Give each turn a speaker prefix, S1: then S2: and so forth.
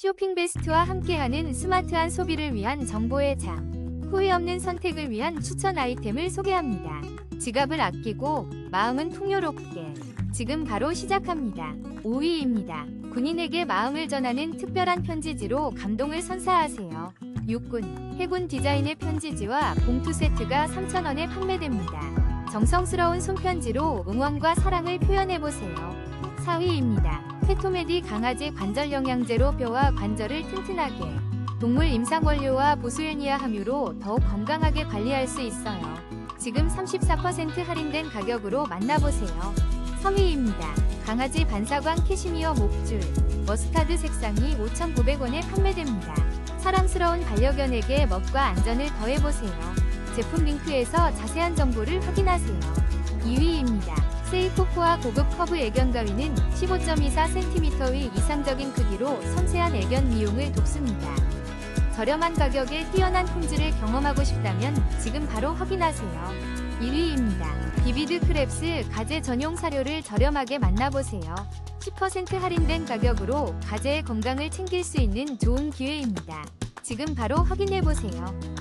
S1: 쇼핑 베스트와 함께하는 스마트한 소비를 위한 정보의 장. 후회 없는 선택을 위한 추천 아이템을 소개합니다. 지갑을 아끼고 마음은 풍요롭게. 지금 바로 시작합니다. 5위입니다. 군인에게 마음을 전하는 특별한 편지지로 감동을 선사하세요. 육군, 해군 디자인의 편지지와 봉투 세트가 3,000원에 판매됩니다. 정성스러운 손편지로 응원과 사랑을 표현해보세요. 4위입니다. 페토메디 강아지 관절 영양제로 뼈와 관절을 튼튼하게 동물 임상 원료와 보스웰니아 함유로 더욱 건강하게 관리할 수 있어요. 지금 34% 할인된 가격으로 만나보세요. 3위입니다. 강아지 반사광 캐시미어 목줄 머스타드 색상이 5,900원에 판매됩니다. 사랑스러운 반려견에게 멋과 안전을 더해보세요. 제품 링크에서 자세한 정보를 확인하세요. 2위입니다. 세이코코아 고급 커브 애견 가위는 15.24cm의 이상적인 크기로 섬세한 애견 미용을 돕습니다. 저렴한 가격에 뛰어난 품질을 경험하고 싶다면 지금 바로 확인하세요. 1위입니다. 비비드 크랩스 가재 전용 사료를 저렴하게 만나보세요. 10% 할인된 가격으로 가재의 건강을 챙길 수 있는 좋은 기회입니다. 지금 바로 확인해보세요.